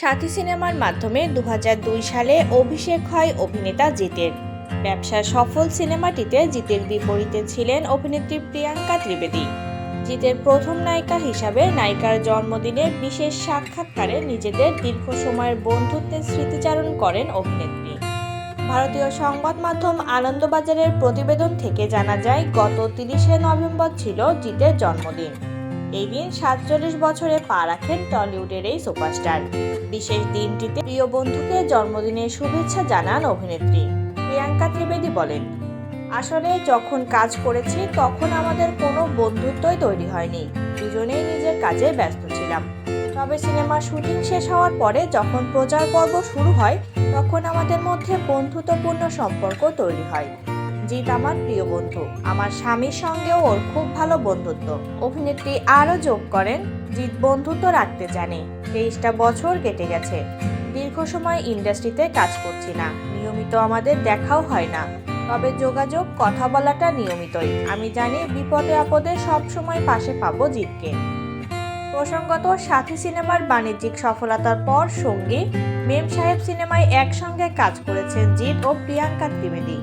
সাথী সিনেমার মাধ্যমে দু হাজার দুই সালে অভিষেক হয় অভিনেতা জিতের। ব্যবসার সফল সিনেমাটিতে জিতের বিপরীতে ছিলেন অভিনেত্রী প্রিয়াঙ্কা ত্রিবেদী। জিতের প্রথম নায়িকা হিসাবে নায়িকার জন্মদিনে বিশেষ সাক্ষাৎকারে নিজেদের দীর্ঘ সময়ের বন্ধুত্বের স্মৃতিচারণ করেন অভিনেত্রী। ভারতীয় সংবাদ মাধ্যম আনন্দবাজারের প্রতিবেদন থেকে জানা যায়, গত তিরিশে নভেম্বর ছিল জিতের জন্মদিন। এই দিন সাতচল্লিশ বছরে পা রাখেন টলিউডের এই সুপারস্টার। বিশেষ দিনটিতে প্রিয় বন্ধুকে জন্মদিনের শুভেচ্ছা জানান অভিনেত্রী। প্রিয়াঙ্কা ত্রিবেদী বলেন, আসলে যখন কাজ করেছি, তখন আমাদের কোনো বন্ধুত্বই তৈরি হয়নি। দুজনেই নিজের কাজে ব্যস্ত ছিলাম। তবে সিনেমার শুটিং শেষ হওয়ার পরে যখন প্রচার পর্ব শুরু হয়, তখন আমাদের মধ্যে বন্ধুত্বপূর্ণ সম্পর্ক তৈরি হয়। জিৎ আমার প্রিয় বন্ধু। আমার স্বামীর সঙ্গেও ওর খুব ভালো বন্ধুত্ব। অভিনেত্রী আরও যোগ করেন, জিৎ বন্ধুত্ব রাখতে জানে। তেইশটা বছর কেটে গেছে। দীর্ঘ সময় ইন্ডাস্ট্রিতে কাজ করছি না। নিয়মিত আমাদের দেখাও হয় না। তবে যোগাযোগ, কথা বলাটা নিয়মিতই। আমি জানি বিপদে আপদে সব সময় পাশে পাবো জিতকে প্রসঙ্গত, সাথী সিনেমার বাণিজ্যিক সফলতার পর সঙ্গী, মেম সাহেব সিনেমায় একসঙ্গে কাজ করেছেন জিৎ ও প্রিয়াঙ্কা ত্রিবেদী।